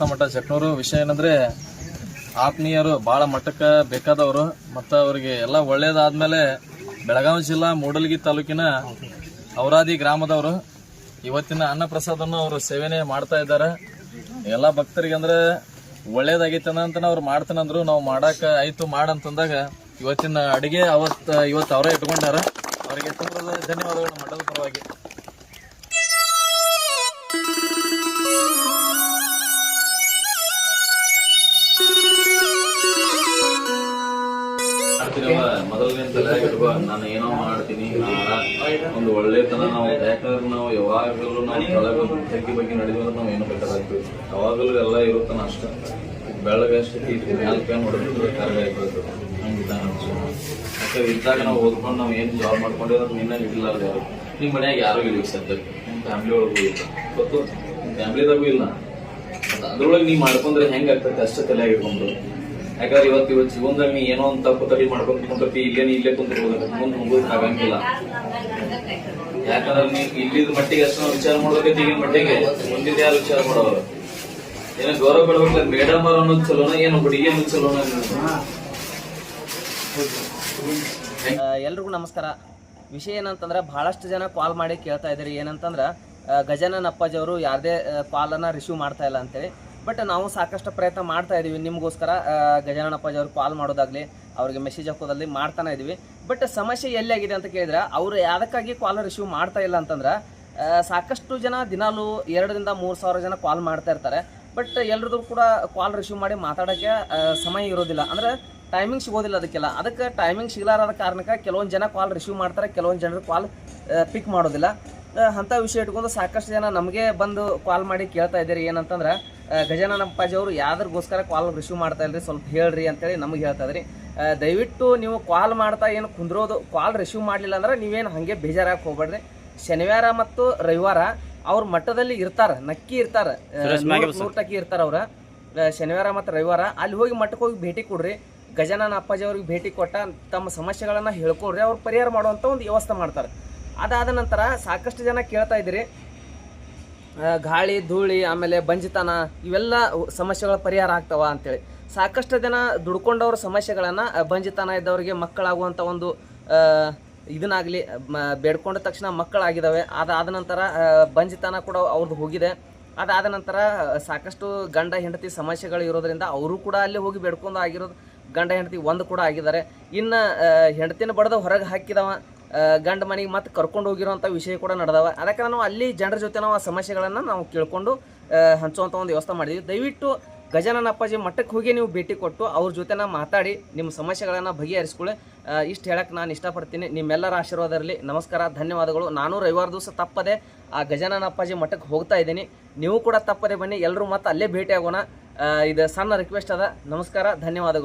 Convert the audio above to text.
ಮಠ ಚಕ್ನೂರು ವಿಷಯ ಏನಂದ್ರೆ, ಆತ್ಮೀಯರು ಬಹಳ ಮಟ್ಟಕ್ಕೆ ಬೇಕಾದವರು ಮತ್ತು ಅವರಿಗೆ ಎಲ್ಲ ಒಳ್ಳೇದಾದ್ಮೇಲೆ ಬೆಳಗಾವಿ ಜಿಲ್ಲಾ ಮೂಡಲ್ಗಿ ತಾಲೂಕಿನ ಔರಾದಿ ಗ್ರಾಮದವರು ಇವತ್ತಿನ ಅನ್ನ ಪ್ರಸಾದವನ್ನು ಅವರು ಸೇವನೆ ಮಾಡ್ತಾ ಇದ್ದಾರೆ. ಎಲ್ಲ ಭಕ್ತರಿಗೆ ಅಂದ್ರೆ ಒಳ್ಳೇದಾಗೈತೆ ಅಂತ ಅವ್ರು ಮಾಡ್ತಾನಂದ್ರು ನಾವು ಮಾಡಾಕ ಆಯ್ತು ಮಾಡಂತಂದಾಗ ಇವತ್ತಿನ ಅಡಿಗೆ ಅವತ್ ಇವತ್ತು ಅವರೇ ಇಟ್ಕೊಂಡಾರ. ಅವರಿಗೆ ತುಂಬ ಧನ್ಯವಾದಗಳು ಮಠದ ಪರವಾಗಿ. ಮಾಡ್ತೀನವ ಮೊದಲನೇ ತಲೆಯಾಗಿರುವ ನಾನು ಏನೋ ಮಾಡ್ತೀನಿ ಒಂದು ಒಳ್ಳೆತನ ನಾವು, ಯಾಕಂದ್ರೆ ನಾವು ಯಾವಾಗಲೂ ನಾವು ಕೆಳಗೆ ತೆಗ್ಗಿ ಬಗ್ಗೆ ನಡೆದ್ವಿ ನಾವು ಏನು ಬೇಕಾಗ್ತೀವಿ ಯಾವಾಗಲೂ ಎಲ್ಲ ಇರುತ್ತಾನ ಅಷ್ಟ. ಬೆಳಗ್ಗೆ ಮ್ಯಾಲ ಪೇನ್ ಹೊಡೆದ್ರೆ ಮತ್ತೆ ಹಂಗಿದ್ದ ಯಾಕಂದ್ರೆ ಇದ್ದಾಗ ನಾವು ಓದ್ಕೊಂಡು ನಾವು ಏನು ಜಾಬ್ ಮಾಡ್ಕೊಂಡಿದ್ರೆ ನಿನ್ನ ಇಡ್ಲಾರ್ದು ಯಾರು? ನಿಮ್ಮ ಮನ್ಯಾಗ ಯಾರು ಇಲ್ಲ ಸದ್ಯಕ್ಕೆ? ನಿಮ್ಮ ಫ್ಯಾಮಿಲಿ ಒಳಗೂ ಇಲ್ಲ. ಗೊತ್ತು? ಫ್ಯಾಮಿಲಿದಾಗೂ ಇಲ್ಲ. ಮತ್ತ್ ಅದ್ರೊಳಗೆ ನೀ ಮಾಡ್ಕೊಂಡ್ರೆ ಹೆಂಗ್ ಆಗ್ತದೆ ಅಷ್ಟೇ ತಲೆ ಇಟ್ಕೊಂಡು ಯಾಕಂದ್ರೆ ಇವತ್ತು ಇವತ್ತು ಜೀವನದಲ್ಲಿ ಏನೋ ಅಂತ ತಪ್ಪು ತಡಿ ಮಾಡ್ಕೊಂತ ಕುಂತತಿ ಇಲ್ಲೇ ಕುಂತಿರ್ಬೋದು ಮುಂದೆ ಹೋಗೋದಕ್ಕೆ ಆಗಂಗಿಲ್ಲ ಯಾಕಂದ್ರೆ ನೀವು ಇಲ್ಲಿದ ಮಟ್ಟಿಗೆ ಅಷ್ಟು ವಿಚಾರ ಮಾಡೋದಕ್ಕೆ ಈಗಿನ ಮಟ್ಟಿಗೆ ಮುಂದಿನ ಯಾರು ವಿಚಾರ ಮಾಡೋರು? ಏನೋ ಗೌರವ ಕೊಡ್ಬೇಕು ಮೇಡಮ್ ಅವ್ರ ಅನ್ನೋದು ಚಲೋನ ಏನು, ಹುಡುಗಿ ಅನ್ನೋದು ಚಲೋನ ಎಲ್ರಿಗೂ ನಮಸ್ಕಾರ. ವಿಷಯ ಏನಂತಂದ್ರೆ ಬಹಳಷ್ಟು ಜನ ಕಾಲ್ ಮಾಡಿ ಕೇಳ್ತಾ ಇದ್ದೀರಿ. ಏನಂತಂದ್ರೆ ಗಜಾನನ ಗಜಾನನ್ ಅಪ್ಪಾಜಿ ಅವರು ಯಾರದೇ ಕಾಲನ್ನು ರಿಸೀವ್ ಮಾಡ್ತಾ ಇಲ್ಲ ಅಂತೇಳಿ. ಬಟ್ ನಾವು ಸಾಕಷ್ಟು ಪ್ರಯತ್ನ ಮಾಡ್ತಾ ಇದ್ದೀವಿ ನಿಮಗೋಸ್ಕರ ಗಜಾನನಪ್ಪಾಜಿ ಅವರು ಕಾಲ್ ಮಾಡೋದಾಗಲಿ, ಅವ್ರಿಗೆ ಮೆಸೇಜ್ ಹಾಕೋದಲ್ಲಿ ಮಾಡ್ತಾನೆ ಇದೀವಿ. ಬಟ್ ಸಮಸ್ಯೆ ಎಲ್ಲಿ ಆಗಿದೆ ಅಂತ ಕೇಳಿದ್ರೆ, ಅವರು ಯಾವುದಕ್ಕಾಗಿ ಕಾಲ್ ರಿಸೀವ್ ಮಾಡ್ತಾ ಇಲ್ಲ ಅಂತಂದ್ರೆ ಸಾಕಷ್ಟು ಜನ ದಿನಾಲು ಎರಡರಿಂದ ಮೂರು ಸಾವಿರ ಜನ ಕಾಲ್ ಮಾಡ್ತಾ ಇರ್ತಾರೆ. ಬಟ್ ಎಲ್ರದ್ದು ಕೂಡ ಕಾಲ್ ರಿಸೀವ್ ಮಾಡಿ ಮಾತಾಡೋಕ್ಕೆ ಸಮಯ ಇರೋದಿಲ್ಲ. ಅಂದ್ರೆ ಟೈಮಿಂಗ್ ಸಿಗೋದಿಲ್ಲ ಅದಕ್ಕೆಲ್ಲ. ಅದಕ್ಕೆ ಟೈಮಿಂಗ್ ಸಿಗಲಾರದ ಕಾರಣಕ್ಕೆ ಕೆಲವೊಂದು ಜನ ಕಾಲ್ ರಿಸೀವ್ ಮಾಡ್ತಾರೆ, ಕೆಲವೊಂದು ಜನರು ಕಾಲ್ ಪಿಕ್ ಮಾಡೋದಿಲ್ಲ. ಅಂಥ ವಿಷಯ ಇಟ್ಕೊಂಡು ಸಾಕಷ್ಟು ಜನ ನಮಗೆ ಬಂದು ಕಾಲ್ ಮಾಡಿ ಕೇಳ್ತಾ ಇದ್ದೀರಿ ಏನಂತಂದ್ರೆ ಗಜಾನನ ಅಪ್ಪಾಜಿ ಅವರು ಯಾವ್ದಕ್ಕೋಸ್ಕರ ಕಾಲ್ ರಿಸೀವ್ ಮಾಡ್ತಾ ಇಲ್ರಿ? ಸ್ವಲ್ಪ ಹೇಳ್ರಿ ಅಂತೇಳಿ ನಮಗೆ ಹೇಳ್ತಾ ಇದ್ರಿ ಆ, ದಯವಿಟ್ಟು ನೀವು ಕಾಲ್ ಮಾಡ್ತಾ ಏನು ಕುಂದ್ರೋದು ಕಾಲ್ ರಿಸೀವ್ ಮಾಡಲಿಲ್ಲ ಅಂದ್ರೆ ನೀವೇನು ಹಾಗೆ ಬೇಜಾರಾಗಿ ಹೋಗ್ಬೇಡ್ರಿ. ಶನಿವಾರ ಮತ್ತು ರವಿವಾರ ಅವ್ರ ಮಠದಲ್ಲಿ ಇರ್ತಾರ ನಕ್ಕಿ ಇರ್ತಾರ ನೂರು ಟಕ್ಕಿ ಇರ್ತಾರ ಅವ್ರ. ಶನಿವಾರ ಮತ್ತು ರವಿವಾರ ಅಲ್ಲಿ ಹೋಗಿ ಮಠಕ್ಕೆ ಹೋಗಿ ಭೇಟಿ ಕೊಡ್ರಿ. ಗಜಾನನ ಅಪ್ಪಾಜಿ ಅವ್ರಿಗೆ ಭೇಟಿ ಕೊಟ್ಟ ತಮ್ಮ ಸಮಸ್ಯೆಗಳನ್ನು ಹೇಳ್ಕೊಡ್ರಿ ಅವ್ರು ಪರಿಹಾರ ಮಾಡುವಂಥ ಒಂದು ವ್ಯವಸ್ಥೆ ಮಾಡ್ತಾರೆ. ಅದಾದ ನಂತರ ಸಾಕಷ್ಟು ಜನ ಕೇಳ್ತಾ ಇದ್ದೀರಿ ಆ, ಗಾಳಿ, ಧೂಳಿ, ಆಮೇಲೆ ಬಂಜಿತನ, ಇವೆಲ್ಲ ಸಮಸ್ಯೆಗಳ ಪರಿಹಾರ ಆಗ್ತಾವ ಅಂತೇಳಿ. ಸಾಕಷ್ಟು ಜನ ದುಡ್ಕೊಂಡವ್ರ ಸಮಸ್ಯೆಗಳನ್ನು ಬಂಜಿತನ ಇದ್ದವರಿಗೆ ಮಕ್ಕಳಾಗುವಂಥ ಒಂದು ಇದನ್ನಾಗಲಿ ಬೇಡ್ಕೊಂಡ ತಕ್ಷಣ ಮಕ್ಕಳಾಗಿದ್ದಾವೆ ಅದಾದ ನಂತರ ಬಂಜಿತನ ಕೂಡ ಅವ್ರದ್ದು ಹೋಗಿದೆ. ಅದಾದ ನಂತರ ಸಾಕಷ್ಟು ಗಂಡ, ಹೆಂಡತಿ ಸಮಸ್ಯೆಗಳು ಇರೋದರಿಂದ ಅವರು ಕೂಡ ಅಲ್ಲಿ ಹೋಗಿ ಬೇಡ್ಕೊಂಡು ಆಗಿರೋದು ಗಂಡ, ಹೆಂಡತಿ ಒಂದು ಕೂಡ ಆಗಿದ್ದಾರೆ. ಇನ್ನು ಹೆಂಡತಿನ ಬಡ್ದು ಹೊರಗೆ ಹಾಕಿದವ. ಗಂಡ ಮನೆಗೆ ಮತ್ತೆ ಕರ್ಕೊಂಡು ಹೋಗಿರೋಂಥ ವಿಷಯ ಕೂಡ ನಡೆದವ. ಅದಕ್ಕೆ ನಾವು ಅಲ್ಲಿ ಜನರ ಜೊತೆ ನಾವು ಆ ಸಮಸ್ಯೆಗಳನ್ನು ನಾವು ಕೇಳ್ಕೊಂಡು ಹಂಚುವಂಥ ಒಂದು ವ್ಯವಸ್ಥೆ ಮಾಡಿದ್ವಿ. ದಯವಿಟ್ಟು ಗಜಾನನ ಅಪ್ಪಾಜಿ ಮಠಕ್ಕೆ ಹೋಗಿ ನೀವು ಭೇಟಿ ಕೊಟ್ಟು ಅವ್ರ ಜೊತೆ ಮಾತಾಡಿ, ನಿಮ್ಮ ಸಮಸ್ಯೆಗಳನ್ನು ಬಗೆಹರಿಸ್ಕೊಳ್ಳಿ. ಇಷ್ಟು ಹೇಳಕ್ಕೆ ನಾನು ಇಷ್ಟಪಡ್ತೀನಿ. ನಿಮ್ಮೆಲ್ಲರ ಆಶೀರ್ವಾದ ನಮಸ್ಕಾರ, ಧನ್ಯವಾದಗಳು. ನಾನು ರವಿವಾರ ದಿವಸ ತಪ್ಪದೆ ಆ ಗಜಾನನ ಅಪ್ಪಾಜಿ ಮಠಕ್ಕೆ ಹೋಗ್ತಾ ಇದ್ದೀನಿ. ನೀವು ಕೂಡ ತಪ್ಪದೆ ಬನ್ನಿ ಎಲ್ಲರೂ ಮತ್ತೆ ಅಲ್ಲೇ ಭೇಟಿ ಆಗೋಣ ಇದು ಸಣ್ಣ ರಿಕ್ವೆಸ್ಟ್ ಅದ. ನಮಸ್ಕಾರ, ಧನ್ಯವಾದಗಳು.